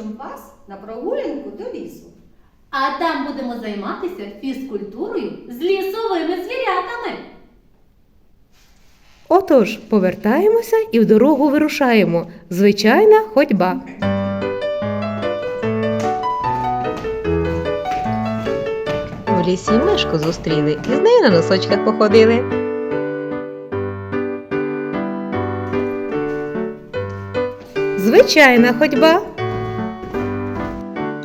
запрошуємо вас на прогулянку до лісу. А там будемо займатися фізкультурою з лісовими звірятами. Отож, повертаємося і в дорогу вирушаємо. Звичайна ходьба. В лісі мишку зустріли і з нею на носочках походили. Звичайна ходьба.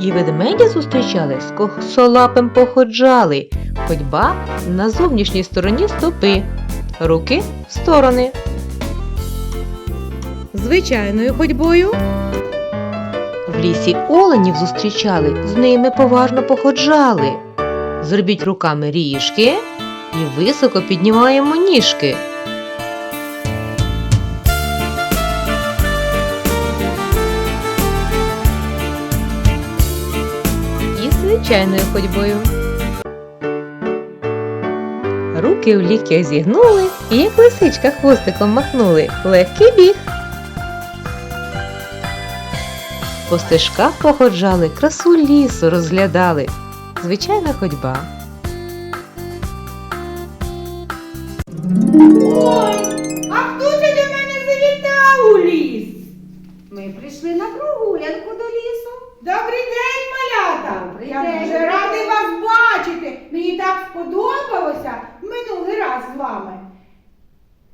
І ведмедя зустрічали з косолапим походжали. Ходьба на зовнішній стороні стопи, руки в сторони. Звичайною ходьбою. В лісі оленів зустрічали, з ними поважно походжали. Зробіть руками ріжки і високо піднімаємо ніжки. Звичайною ходьбою. Руки в лікті зігнули і як лисичка хвостиком махнули. Легкий біг. По стежках походжали, красу лісу розглядали. Звичайна ходьба. Ой, а хто це до мене завітав у ліс? Ми прийшли на прогулянку до. Добрий день, малята! Добрий Я день. дуже радий вас бачити. Мені так сподобалося минулий раз з вами.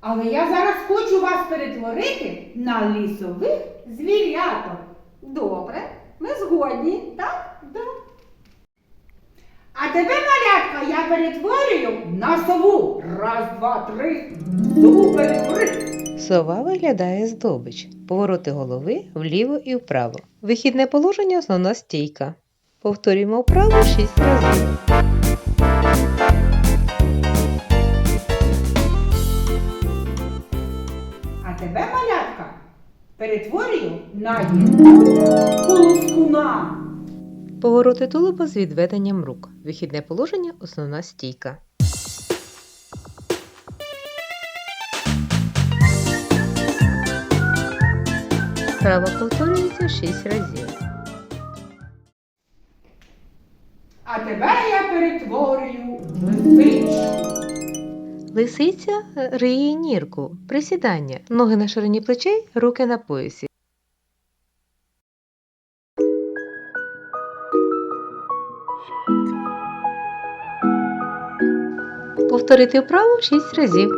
Але я зараз хочу вас перетворити на лісових звіряток. Добре, ми згодні, так? Да. А тебе, малятка, я перетворюю на сову. Раз, два, три. Сову перетворив. Сова виглядає здобич. Повороти голови вліво і вправо. Вихідне положення основна стійка. Повторюємо вправо 6 разів. А тебе, малятка, перетворюю на єдиного полускуна. Повороти тулуба з відведенням рук. Вихідне положення основна стійка. Вправо повторюється 6 разів. А тебе я перетворюю в лисичку. Лисиця риє нірку. Присідання. Ноги на ширині плечей, руки на поясі. Повторити вправу 6 разів.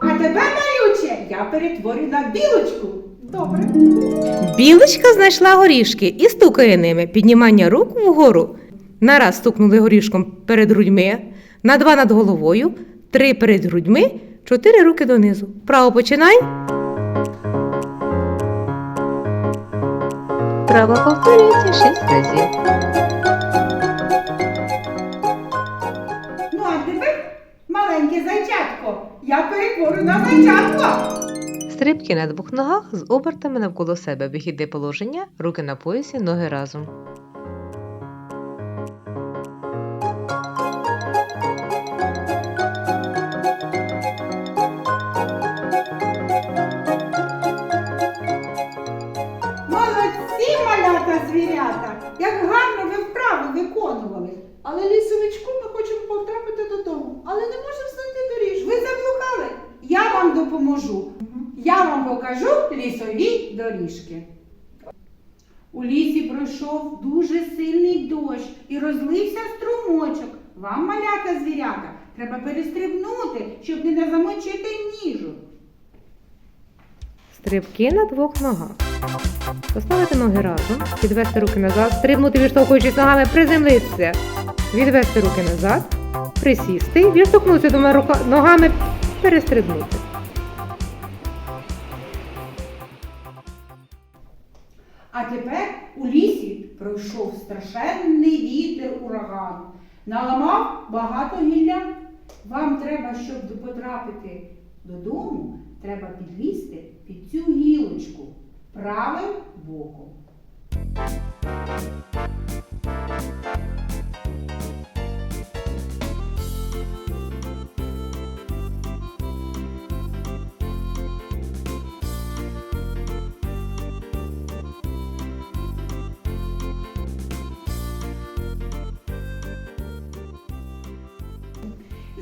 А тебе, малюче, я перетворю на білочку. Добре. Білочка знайшла горішки і стукає ними. Піднімання рук вгору. Нараз стукнули горішком перед грудьми, на два над головою, три перед грудьми, чотири руки донизу. Право починай. Право повторюється шість разів. Ну а тебе, маленьке зайчатко, я перетворю на зайчатко. Стрибки на двох ногах з обертами навколо себе. Вихідне положення, руки на поясі, ноги разом. Молодці, малята звірята. Як гарно ви вправи виконували. Але лісовичку ми хочемо потрапити додому, але не можемо знайти доріжку. Ви заблукали? Я вам допоможу. Покажу лісові доріжки. У лісі пройшов дуже сильний дощ і розлився струмочок. Вам, малята звірята, треба перестрибнути, щоб не замочити ніжу. Стрибки на двох ногах. Поставити ноги разом, підвести руки назад, стрибнути, відштовхуючись ногами, приземлитися. Відвести руки назад, присісти, відштовхнутися двома ногами, перестрибнути. А тепер у лісі пройшов страшенний вітер ураган. Наламав багато гілля. Вам треба, щоб потрапити додому, треба підлізти під цю гілочку правим боком.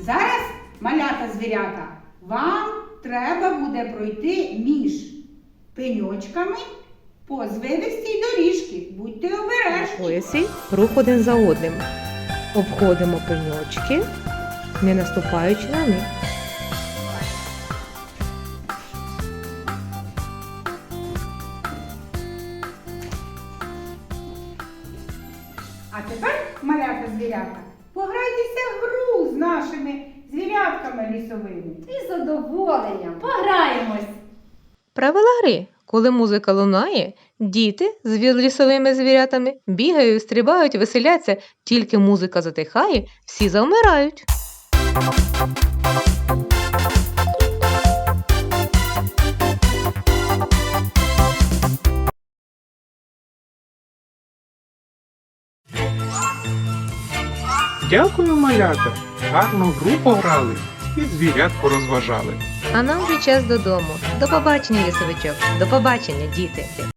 Зараз, малята звірята, вам треба буде пройти між пеньочками по звивистій доріжки. Будьте обережні. поясі рух один за одним. Обходимо пеньочки, не наступаючи на них. А тепер, малята звірята, пограйтеся в гру з нашими звірятками лісовими. І задоволення. Пограємось! Правила гри. Коли музика лунає, діти з лісовими звірятами бігають, стрибають, веселяться. Тільки музика затихає, всі завмирають. Дякую, малята. Гарну гру пограли і звірят порозважали. А нам вже час додому. До побачення, лісовичок. До побачення, діти.